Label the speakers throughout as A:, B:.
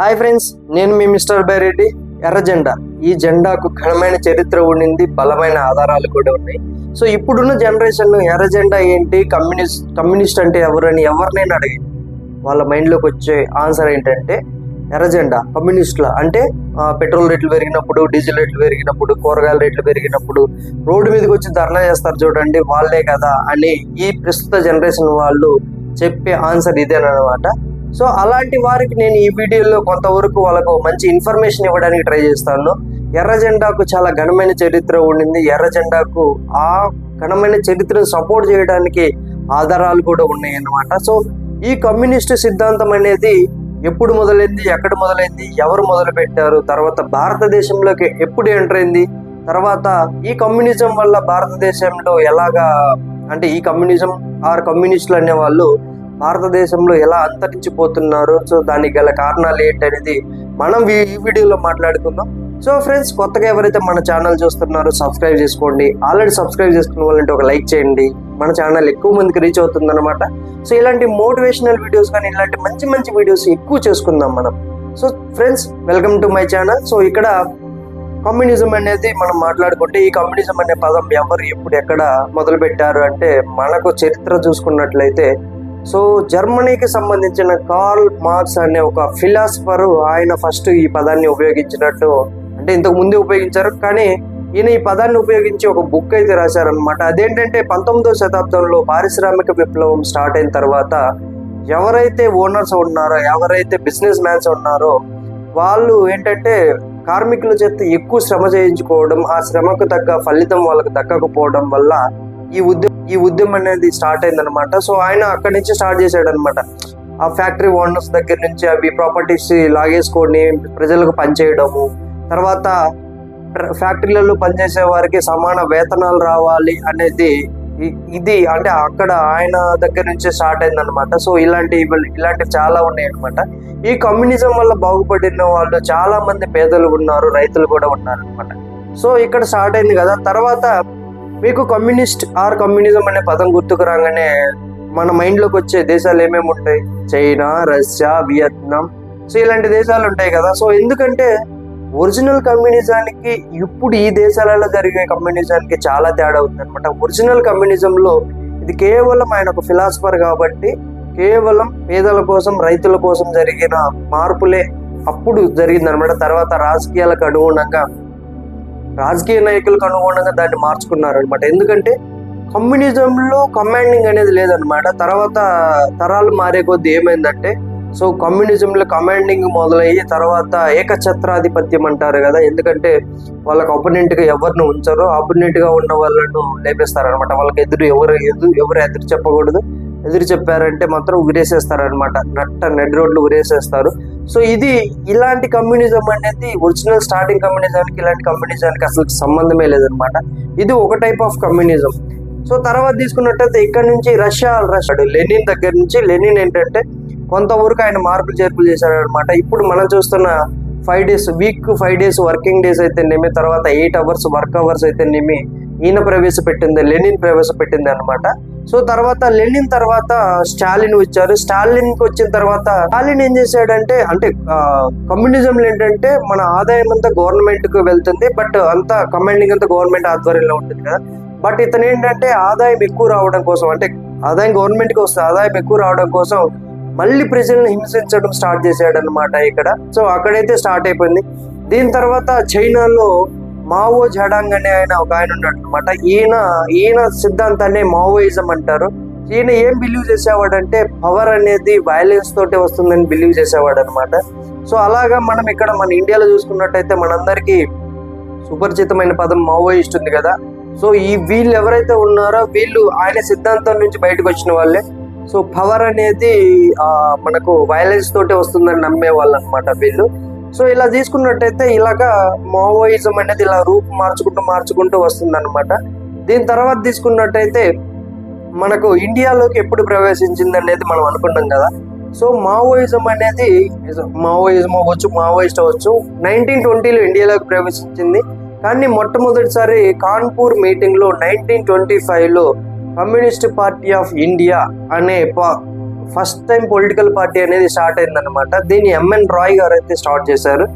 A: Hi friends నేను మీ mister Byreddy ఎర్ర జెండా. ఈ జెండాకు ఘనమైన చరిత్ర ఉండింది బలమైన ఆధారాలు కూడా ఉన్నాయి. సో ఇప్పుడున్న జనరేషన్ ఎర్ర జెండా ఏంటి కమ్యూనిస్ట్ కమ్యూనిస్ట్ అంటే ఎవరు అని ఎవరినైనా అడిగి వాళ్ళ మైండ్లోకి వచ్చే ఆన్సర్ ఏంటంటే ఎర్ర జెండా కమ్యూనిస్టుల అంటే పెట్రోల్ రేట్లు పెరిగినప్పుడు డీజిల్ రేట్లు పెరిగినప్పుడు కూరగాయల రేట్లు పెరిగినప్పుడు రోడ్డు మీదకి వచ్చి ధర్నా చేస్తారు చూడండి వాళ్ళే కదా అని ఈ ప్రస్తుత జనరేషన్ వాళ్ళు చెప్పే ఆన్సర్ ఇదేనమాట సో అలాంటి వారికి నేను ఈ వీడియోలో కొంతవరకు వాళ్ళకు మంచి ఇన్ఫర్మేషన్ ఇవ్వడానికి ట్రై చేస్తాను. ఎర్ర జెండాకు చాలా ఘనమైన చరిత్ర ఉండింది. ఎర్ర జెండాకు ఆ ఘనమైన చరిత్రను సపోర్ట్ చేయడానికి ఆధారాలు కూడా ఉన్నాయి అన్నమాట సో ఈ కమ్యూనిస్ట్ సిద్ధాంతం అనేది ఎప్పుడు మొదలైంది ఎక్కడ మొదలైంది ఎవరు మొదలు పెట్టారు తర్వాత భారతదేశంలోకి ఎప్పుడు ఎంటర్ అయింది తర్వాత ఈ కమ్యూనిజం వల్ల భారతదేశంలో ఎలాగా అంటే ఈ కమ్యూనిజం ఆర్ కమ్యూనిస్టులు అనే వాళ్ళు భారతదేశంలో ఎలా అంతరించిపోతున్నారు? సో దానికి గల కారణాలు ఏంటనేది మనం ఈ ఈ వీడియోలో మాట్లాడుకుందాం. సో ఫ్రెండ్స్ కొత్తగా ఎవరైతే మన ఛానల్ చూస్తున్నారో సబ్స్క్రైబ్ చేసుకోండి. ఆల్రెడీ సబ్స్క్రైబ్ చేసుకున్న వాళ్ళంటే ఒక లైక్ చేయండి. మన ఛానల్ ఎక్కువ మందికి రీచ్ అవుతుంది అనమాట సో ఇలాంటి మోటివేషనల్ వీడియోస్ కానీ ఇలాంటి మంచి మంచి వీడియోస్ ఎక్కువ చేసుకుందాం మనం. So friends welcome to my channel. So ఇక్కడ కమ్యూనిజం అనేది మనం మాట్లాడుకుంటే ఈ కమ్యూనిజం అనే పదం ఎవరు ఎప్పుడు ఎక్కడ మొదలు పెట్టారు అంటే మనకు చరిత్ర చూసుకున్నట్లయితే సో జర్మనీకి సంబంధించిన కార్ల్ మార్క్స్ అనే ఒక ఫిలాసఫర్ ఆయన ఫస్ట్ ఈ పదాన్ని ఉపయోగించినట్టు అంటే ఇంతకు ముందే ఉపయోగించారు కానీ ఈయన ఈ పదాన్ని ఉపయోగించి ఒక బుక్ అయితే రాశారనమాట అదేంటంటే పంతొమ్మిదవ శతాబ్దంలో పారిశ్రామిక విప్లవం స్టార్ట్ అయిన తర్వాత ఎవరైతే ఓనర్స్ ఉన్నారో ఎవరైతే బిజినెస్ మ్యాన్స్ ఉన్నారో వాళ్ళు ఏంటంటే కార్మికుల చేత ఎక్కువ శ్రమ చేయించుకోవడం ఆ శ్రమకు తగ్గ ఫలితం వాళ్ళకు దక్కకపోవడం వల్ల ఈ ఉద్యోగ ఈ ఉద్యమం అనేది స్టార్ట్ అయిందనమాట సో ఆయన అక్కడి నుంచి స్టార్ట్ చేశాడు అనమాట ఆ ఫ్యాక్టరీ ఓనర్స్ దగ్గర నుంచి అవి ప్రాపర్టీస్ లాగేసుకొని ప్రజలకు పనిచేయడము తర్వాత ప్ర- ఫ్యాక్టరీలలో పనిచేసే వారికి సమాన వేతనాలు రావాలి అనేది ఇది అంటే అక్కడ ఆయన దగ్గర నుంచి స్టార్ట్ అయింది అనమాట సో ఇలాంటి ఇలాంటివి చాలా ఉన్నాయి అనమాట ఈ కమ్యూనిజం వల్ల బాగుపడిన వాళ్ళు చాలా మంది పేదలు ఉన్నారు రైతులు కూడా ఉన్నారు అనమాట సో ఇక్కడ స్టార్ట్ అయింది కదా. తర్వాత మీకు కమ్యూనిస్ట్ ఆర్ కమ్యూనిజం అనే పదం గుర్తుకు రాగానే మన మైండ్లోకి వచ్చే దేశాలు ఏమేమి ఉంటాయి? China Russia Vietnam. సో ఇలాంటి దేశాలు ఉంటాయి కదా. సో ఎందుకంటే ఒరిజినల్ కమ్యూనిజానికి ఇప్పుడు ఈ దేశాలలో జరిగే కమ్యూనిజానికి చాలా తేడా ఉందనమాట ఒరిజినల్ కమ్యూనిజంలో ఇది కేవలం ఆయన ఒక ఫిలాసఫర్ కాబట్టి కేవలం పేదల కోసం రైతుల కోసం జరిగిన మార్పులే అప్పుడు జరిగిందనమాట తర్వాత రాజకీయాలకు అనుగుణంగా రాజకీయ నాయకులకు అనుగుణంగా దాన్ని మార్చుకున్నారు అనమాట ఎందుకంటే కమ్యూనిజంలో కమాండింగ్ అనేది లేదనమాట తర్వాత తరాలు మారే కొద్దీ ఏమైందంటే సో కమ్యూనిజంలో కమాండింగ్ మొదలయ్యి తర్వాత ఏకఛత్రాధిపత్యం అంటారు కదా. ఎందుకంటే వాళ్ళకి opponent ఎవరిని ఉంచారో opponent ఉన్న వాళ్ళను లేపేస్తారనమాట వాళ్ళకి ఎదురు ఎవరు ఎదురు ఎవరు ఎదురు చెప్పకూడదు. ఎదురు చెప్పారంటే మాత్రం ఉరేసేస్తారనమాట నట్ట నెడ్ రోడ్లు ఉరేసేస్తారు. సో ఇది ఇలాంటి కమ్యూనిజం అనేది ఒరిజినల్ స్టార్టింగ్ కమ్యూనిజానికి ఇలాంటి కమ్యూనిజానికి అసలు సంబంధమే లేదనమాట ఇది ఒక టైప్ ఆఫ్ కమ్యూనిజం సో తర్వాత తీసుకున్నట్టయితే ఇక్కడ నుంచి రష్యా రష్యా లెనిన్ దగ్గర నుంచి లెనిన్ ఏంటంటే కొంతవరకు ఆయన మార్పులు చేర్పులు చేశాడు అనమాట ఇప్పుడు మనం చూస్తున్న five days week five days working days అయితేనేమి తర్వాత ఎయిట్ అవర్స్ వర్క్ అవర్స్ అయితేనేమి ఈయన ప్రవేశపెట్టింది లెనిన్ ప్రవేశపెట్టింది అనమాట సో తర్వాత లెనిన్ తర్వాత స్టాలిన్ వచ్చారు. స్టాలిన్కి వచ్చిన తర్వాత స్టాలిన్ ఏం చేశాడంటే అంటే కమ్యూనిజం ఏంటంటే మన ఆదాయం అంతా గవర్నమెంట్కు వెళ్తుంది బట్ అంతా కమాండింగ్ అంతా గవర్నమెంట్ ఆధ్వర్యంలో ఉంటుంది కదా. బట్ ఇతను ఏంటంటే ఆదాయం ఎక్కువ రావడం కోసం అంటే ఆదాయం గవర్నమెంట్కి వస్తుంది ఆదాయం ఎక్కువ రావడం కోసం మళ్ళీ ప్రజలను హింసించడం స్టార్ట్ చేశాడనమాట ఇక్కడ. సో అక్కడైతే స్టార్ట్ అయిపోయింది. దీని తర్వాత చైనాలో మావో జడాంగ్ అనే ఆయన ఒక ఆయన ఉన్నాడు అనమాట ఈయన ఈయన సిద్ధాంతాన్ని మావోయిజం అంటారు. ఈయన ఏం బిలీవ్ చేసేవాడంటే పవర్ అనేది వైలెన్స్ తోటే వస్తుందని బిలీవ్ చేసేవాడు అనమాట సో అలాగా మనం ఇక్కడ మన ఇండియాలో చూసుకున్నట్టయితే మనందరికీ సుపరిచితమైన పదం మావోయిస్ట్ ఉంది కదా. సో ఈ వీళ్ళు ఎవరైతే ఉన్నారో వీళ్ళు ఆయన సిద్ధాంతం నుంచి బయటకు వచ్చిన వాళ్ళే. సో పవర్ అనేది మనకు వైలెన్స్ తోటే వస్తుందని నమ్మే వాళ్ళు అనమాట వీళ్ళు. సో ఇలా తీసుకున్నట్టయితే ఇలాగా మావోయిజం అనేది ఇలా రూపు మార్చుకుంటూ మార్చుకుంటూ వస్తుంది అనమాట దీని తర్వాత తీసుకున్నట్టయితే మనకు ఇండియాలోకి ఎప్పుడు ప్రవేశించింది అనేది మనం అనుకున్నాం కదా. సో మావోయిజం అనేది మావోయిజం అవ్వచ్చు మావోయిస్ట్ అవ్వచ్చు నైన్టీన్ ట్వంటీలో ఇండియాలోకి ప్రవేశించింది. కానీ మొట్టమొదటిసారి కాన్పూర్ మీటింగ్లో నైన్టీన్ ట్వంటీ ఫైవ్లో కమ్యూనిస్ట్ పార్టీ ఆఫ్ ఇండియా అనే ఫస్ట్ టైం పొలిటికల్ పార్టీ అనేది స్టార్ట్ అయిందనమాట దీన్ని ఎంఎన్ రాయ్ గారు అయితే స్టార్ట్ చేశారు.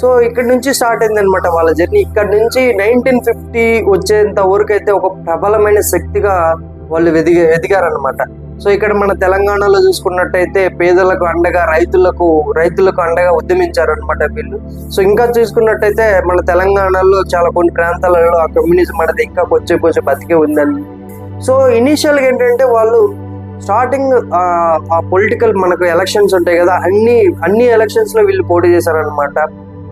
A: సో ఇక్కడ నుంచి స్టార్ట్ అయిందనమాట వాళ్ళ జర్నీ. ఇక్కడ నుంచి నైన్టీన్ ఫిఫ్టీ వచ్చేంత వరకు అయితే ఒక ప్రబలమైన శక్తిగా వాళ్ళు ఎదిగి ఎదిగారనమాట సో ఇక్కడ మన తెలంగాణలో చూసుకున్నట్టయితే పేదలకు అండగా రైతులకు రైతులకు అండగా ఉద్యమించారు అనమాట వీళ్ళు. సో ఇంకా చూసుకున్నట్టయితే మన తెలంగాణలో చాలా కొన్ని ప్రాంతాలలో ఆ కమ్యూనిజం అనేది ఇంకా కొంచెం కొంచెం బతికే ఉందని. సో ఇనీషియల్గా ఏంటంటే వాళ్ళు స్టార్టింగ్ ఆ పొలిటికల్ మనకు ఎలక్షన్స్ ఉంటాయి కదా అన్ని అన్ని ఎలక్షన్స్లో వీళ్ళు పోటీ చేశారనమాట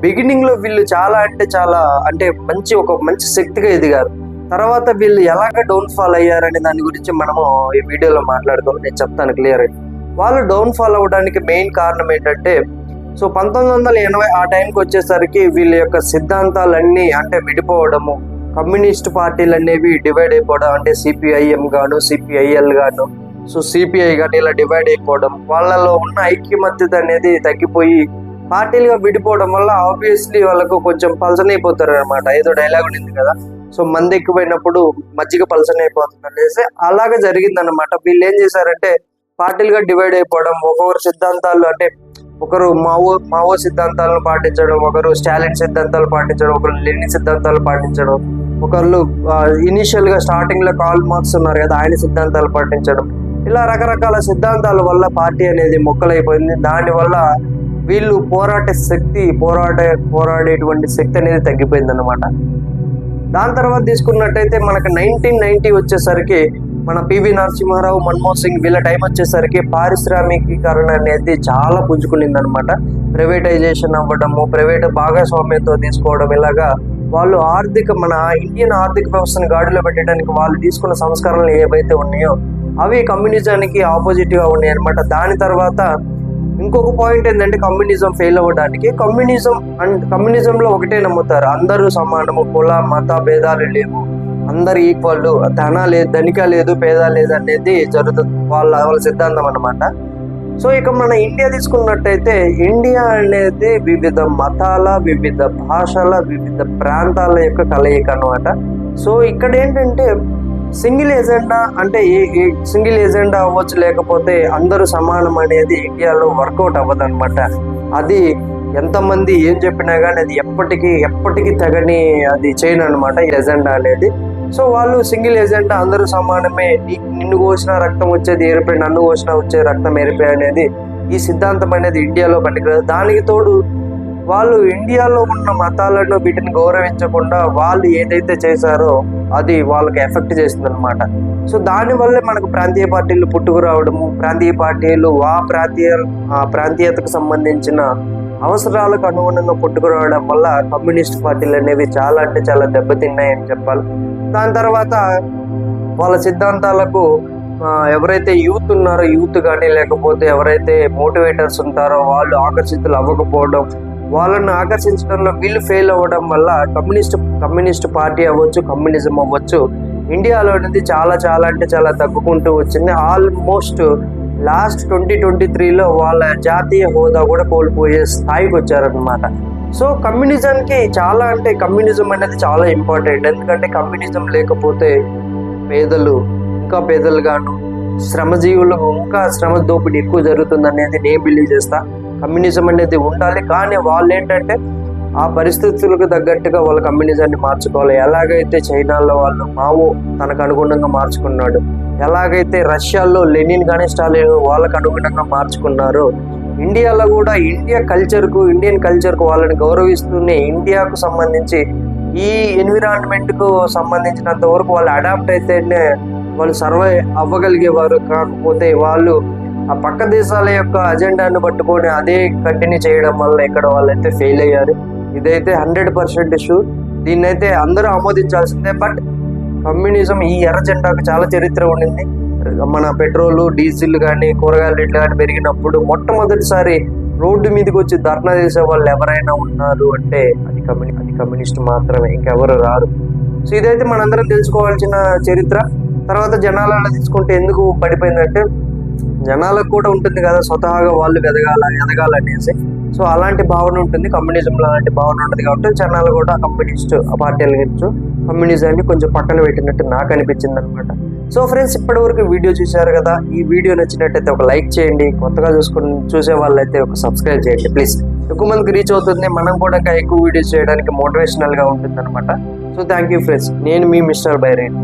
A: బిగినింగ్లో వీళ్ళు చాలా అంటే చాలా అంటే మంచి ఒక మంచి శక్తిగా ఎదిగారు. తర్వాత వీళ్ళు ఎలాగ డౌన్ ఫాల్ అయ్యారనే దాని గురించి మనము ఈ వీడియోలో మాట్లాడుకోవాలి నేను చెప్తాను క్లియర్ వాళ్ళు డౌన్ ఫాల్ అవ్వడానికి మెయిన్ కారణం ఏంటంటే సో పంతొమ్మిది వందల ఎనభై ఆ టైంకి వచ్చేసరికి వీళ్ళ యొక్క సిద్ధాంతాలన్నీ అంటే విడిపోవడము కమ్యూనిస్ట్ పార్టీలు అనేవి డివైడ్ అయిపోవడం అంటే సిపిఐఎం గాను సిపిఐఎల్ గాను సో సిపిఐ కానీ ఇలా డివైడ్ అయిపోవడం వాళ్ళలో ఉన్న ఐక్యమత్యత అనేది తగ్గిపోయి పార్టీలుగా విడిపోవడం వల్ల ఆబ్వియస్లీ వాళ్ళకు కొంచెం పల్సన్ అయిపోతారు అనమాట ఏదో డైలాగ్ ఉండింది కదా. సో మంది ఎక్కువైనప్పుడు మజ్జిగ పల్సన్ అయిపోతుంది అనేసి అలాగే జరిగిందనమాట వీళ్ళు ఏం చేశారంటే పార్టీలుగా డివైడ్ అయిపోవడం ఒక్కొక్కరు సిద్ధాంతాలు అంటే ఒకరు మావో మావో సిద్ధాంతాలను పాటించడం ఒకరు స్టాలిన్ సిద్ధాంతాలు పాటించడం ఒకరు లెనిన్ సిద్ధాంతాలు పాటించడం ఒకళ్ళు ఇనిషియల్గా స్టార్టింగ్లో కాల్ మార్క్స్ ఉన్నారు కదా ఆయన సిద్ధాంతాలు పాటించడం. ఇలా రకరకాల సిద్ధాంతాల వల్ల పార్టీ అనేది మొక్కలైపోయింది. దానివల్ల వీళ్ళు పోరాటే శక్తి పోరాడే పోరాడేటువంటి శక్తి అనేది తగ్గిపోయింది అనమాట దాని తర్వాత తీసుకున్నట్టయితే మనకు నైన్టీన్ నైన్టీ వచ్చేసరికి మన పివి నరసింహారావు మన్మోహన్ సింగ్ వీళ్ళ టైం వచ్చేసరికి పారిశ్రామికీకరణ అనేది చాలా పుంజుకునింది అనమాట ప్రైవేటైజేషన్ అవ్వడము ప్రైవేట్ భాగస్వామ్యంతో తీసుకోవడం ఇలాగా వాళ్ళు ఆర్థిక మన ఇండియన్ ఆర్థిక వ్యవస్థను గాడిలో పెట్టడానికి వాళ్ళు తీసుకున్న సంస్కరణలు ఏవైతే ఉన్నాయో అవి కమ్యూనిజానికి ఆపోజిట్గా ఉన్నాయి అనమాట దాని తర్వాత ఇంకొక పాయింట్ ఏంటంటే కమ్యూనిజం ఫెయిల్ అవ్వడానికి కమ్యూనిజం అండ్ కమ్యూనిజంలో ఒకటే నమ్ముతారు. అందరూ సమానము కుల మత భేదాలు లేవు. అందరు ఈక్వల్ ధన లేదు ధనిక లేదు పేద లేదు అనేది జరుగుతుంది వాళ్ళ వాళ్ళ సిద్ధాంతం అనమాట సో ఇక మన ఇండియా తీసుకున్నట్టయితే ఇండియా అనేది వివిధ మతాల వివిధ భాషల వివిధ ప్రాంతాల యొక్క కలయిక అనమాట సో ఇక్కడ ఏంటంటే సింగిల్ ఏజెండా అంటే ఏ సింగిల్ ఏజెండా అవ్వచ్చు లేకపోతే అందరూ సమానం అనేది ఇండియాలో వర్కౌట్ అవ్వదు అనమాట అది ఎంతమంది ఏం చెప్పినా కానీ అది ఎప్పటికీ ఎప్పటికీ తగని అది చేయను అనమాట ఈ ఎజెండా అనేది. సో వాళ్ళు సింగిల్ ఎజెండా అందరూ సమానమే. నిన్ను కోసిన రక్తం వచ్చేది ఏరిపోయి నన్ను కోసిన వచ్చే రక్తం ఏరిపోయి అనేది ఈ సిద్ధాంతం అనేది ఇండియాలో పనికిరాదు దానికి తోడు వాళ్ళు ఇండియాలో ఉన్న మతాలను వీటిని గౌరవించకుండా వాళ్ళు ఏదైతే చేశారో అది వాళ్ళకి ఎఫెక్ట్ చేస్తుంది అనమాట సో దానివల్లే మనకు ప్రాంతీయ పార్టీలు పుట్టుకు రావడము ప్రాంతీయ పార్టీలు ఆ ప్రాంతీయ ఆ ప్రాంతీయతకు సంబంధించిన అవసరాలకు అనుగుణంగా పుట్టుకురావడం వల్ల కమ్యూనిస్ట్ పార్టీలు అనేవి చాలా అంటే చాలా దెబ్బతిన్నాయని చెప్పాలి. దాని తర్వాత వాళ్ళ సిద్ధాంతాలకు ఎవరైతే యూత్ ఉన్నారో యూత్ కానీ లేకపోతే ఎవరైతే మోటివేటర్స్ ఉంటారో వాళ్ళు ఆకర్షితులు అవ్వకపోవడం వాళ్ళని ఆకర్షించడంలో వీళ్ళు ఫెయిల్ అవ్వడం వల్ల కమ్యూనిస్ట్ కమ్యూనిస్ట్ పార్టీ అవ్వచ్చు కమ్యూనిజం అవ్వచ్చు ఇండియాలో అనేది చాలా చాలా అంటే చాలా తగ్గుకుంటూ వచ్చింది. ఆల్మోస్ట్ లాస్ట్ ట్వంటీ ట్వంటీ త్రీలో వాళ్ళ జాతీయ హోదా కూడా కోల్పోయే స్థాయికి వచ్చారనమాట సో కమ్యూనిజంకి చాలా అంటే కమ్యూనిజం అనేది చాలా ఇంపార్టెంట్ ఎందుకంటే కమ్యూనిజం లేకపోతే పేదలు ఇంకా పేదలుగాను శ్రమజీవులు ఇంకా శ్రమ దోపిడీ ఎక్కువ జరుగుతుంది అనేది నేను బిలీవ్ చేస్తా. కమ్యూనిజం అనేది ఉండాలి. కానీ వాళ్ళు ఏంటంటే ఆ పరిస్థితులకు తగ్గట్టుగా వాళ్ళ కమ్యూనిజాన్ని మార్చుకోవాలి. ఎలాగైతే చైనాలో వాళ్ళు మావో తనకు అనుగుణంగా మార్చుకున్నాడు ఎలాగైతే రష్యాలో లెనిన్ కానీ స్టాలిన్ వాళ్ళకు అనుగుణంగా మార్చుకున్నారో ఇండియాలో కూడా ఇండియా కల్చర్కు ఇండియన్ కల్చర్కు వాళ్ళని గౌరవిస్తూనే ఇండియాకు సంబంధించి ఈ ఎన్విరాన్మెంట్కు సంబంధించినంత వరకు వాళ్ళు అడాప్ట్ అయితేనే వాళ్ళు సర్వైవ్ అవ్వగలిగేవారు. కాకపోతే వాళ్ళు ఆ పక్క దేశాల యొక్క అజెండాను పట్టుకొని అదే కంటిన్యూ చేయడం వల్ల ఇక్కడ వాళ్ళైతే ఫెయిల్ అయ్యారు ఇదైతే హండ్రెడ్ పర్సెంట్ ఇష్యూ దీన్నైతే అందరూ ఆమోదించాల్సిందే బట్ కమ్యూనిజం ఈ ఎర్ర జెండాకు చాలా చరిత్ర ఉండింది. మన పెట్రోల్ డీజిల్ కానీ కూరగాయల రేట్లు కానీ పెరిగినప్పుడు మొట్టమొదటిసారి రోడ్డు మీదకి వచ్చి ధర్నా చేసే వాళ్ళు ఎవరైనా ఉన్నారు అంటే అది కమ్యూని అది కమ్యూనిస్ట్ మాత్రమే ఇంకెవరు రారు. సో ఇదైతే మనందరం తెలుసుకోవాల్సిన చరిత్ర. తర్వాత జనాలలో తీసుకుంటే ఎందుకు పడిపోయిందంటే జనాలకు కూడా ఉంటుంది కదా స్వతహాగా వాళ్ళు ఎదగాల ఎదగాలనేసి. సో అలాంటి భావన ఉంటుంది కమ్యూనిజంలో అలాంటి భావన ఉంటుంది కాబట్టి జనాలు కూడా కమ్యూనిస్ట్ పార్టీలు గురించి కమ్యూనిజాన్ని కొంచెం పక్కన పెట్టినట్టు నాకు అనిపించింది అనమాట సో ఫ్రెండ్స్ ఇప్పటివరకు వీడియో చూశారు కదా ఈ వీడియో నచ్చినట్టయితే ఒక లైక్ చేయండి కొత్తగా చూసుకుని చూసే వాళ్ళైతే ఒక సబ్స్క్రైబ్ చేయండి ప్లీజ్ ఎక్కువ మందికి రీచ్ అవుతుంది మనం కూడా ఇంకా ఎక్కువ వీడియోస్ చేయడానికి మోటివేషనల్గా ఉంటుంది అనమాట సో థ్యాంక్ యూ ఫ్రెండ్స్ నేను మీ మిస్టర్ బైరేన్.